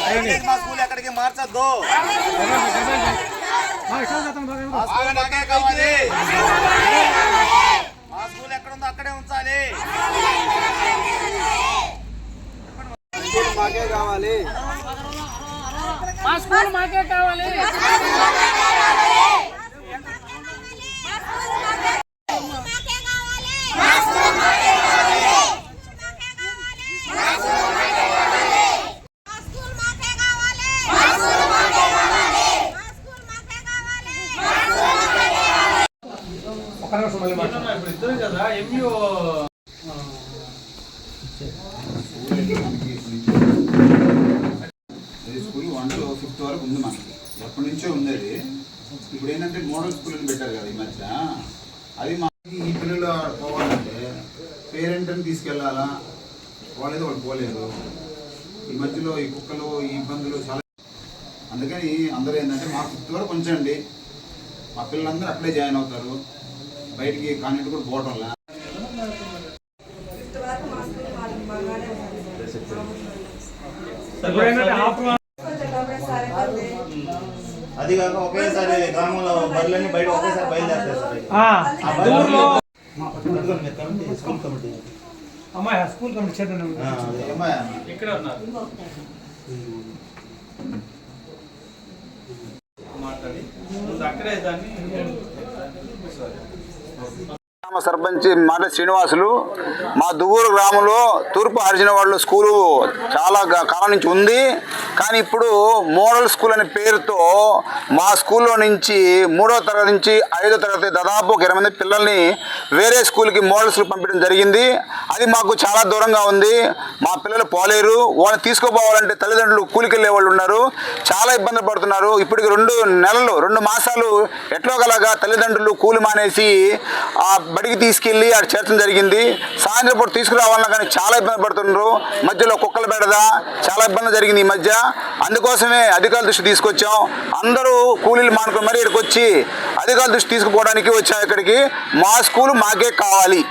మా స్కూల్ ఎక్కడికి మార్చొద్దు. మా స్కూల్ మాకే కావాలి. మా స్కూల్ ఎక్కడ ఉందో అక్కడే ఉంచాలి. స్కూల్ మాకే కావాలి. మా స్కూల్ మాకే కావాలి. ఇప్పుడు ఇద్దరు కదా అది స్కూల్ వన్ టు ఫిఫ్త్ వరకు ఉంది మనకి ఎప్పటి నుంచో ఉంది అది ఇప్పుడు ఏంటంటే మోడల్ స్కూల్ అని పెట్టారు కదా ఈ మధ్య. అది మనకి ఈ పిల్లలు ఆడ పోవాలంటే పేరెంట్ని తీసుకెళ్ళాలా? వాళ్ళేదో వాళ్ళు పోలేరు ఈ మధ్యలో ఈ కుక్కలు ఈ ఇబ్బందులు చాలా. అందుకని అందరూ ఏంటంటే మా ఫిఫ్త్ వరకు ఉంచండి. మా పిల్లలందరూ అక్కడే జాయిన్ అవుతారు. బయటికి కాన్వెంట్ కూడా హాఫ్ అది కాక ఒకేసారి గ్రామంలో బరులన్నీ బయట ఒకేసారి కమిటీ స్కూల్ కమిటీ. అమ్మాయి స్కూల్ కమిటీ చేద్దాం? ఇక్కడ ఉన్నారు. మాట్లాడి. అక్కడే దాన్ని గ్రామ సర్పంచ్ మాట శ్రీనివాసులు మా దువ్వూరు గ్రామంలో తూర్పు హరిజన వాళ్ళు స్కూలు చాలా కాలం నుంచి ఉంది. కానీ ఇప్పుడు మోడల్ స్కూల్ అనే పేరుతో మా స్కూల్లో నుంచి మూడో తరగతి నుంచి ఐదో తరగతి దాదాపు ఒక ఇరవై మంది పిల్లల్ని వేరే స్కూల్కి మోడల్ స్కూల్ పంపించడం జరిగింది. అది మాకు చాలా దూరంగా ఉంది. మా పిల్లలు పోలేరు. వాళ్ళని తీసుకుపోవాలంటే తల్లిదండ్రులు కూలికెళ్ళే వాళ్ళు ఉన్నారు. చాలా ఇబ్బందులు పడుతున్నారు. ఇప్పటికి రెండు నెలలు రెండు మాసాలు ఎట్లోగలగా తల్లిదండ్రులు కూలి మానేసి ఆ బడికి తీసుకెళ్ళి ఆడ చేర్చడం జరిగింది. సాయంత్రం పూట తీసుకురావాలన్నా కానీ చాలా ఇబ్బంది పడుతున్నారు. మధ్యలో కుక్కల బెడద చాలా ఇబ్బంది జరిగింది ఈ మధ్య. అందుకోసమే అధికారుల దృష్టి తీసుకొచ్చాం. అందరూ కూలీలు మానుకుని మరీ ఇక్కడికి వచ్చి అధికారుల దృష్టి తీసుకుపోవడానికి వచ్చాం ఇక్కడికి. మా స్కూల్ మాకే కావాలి.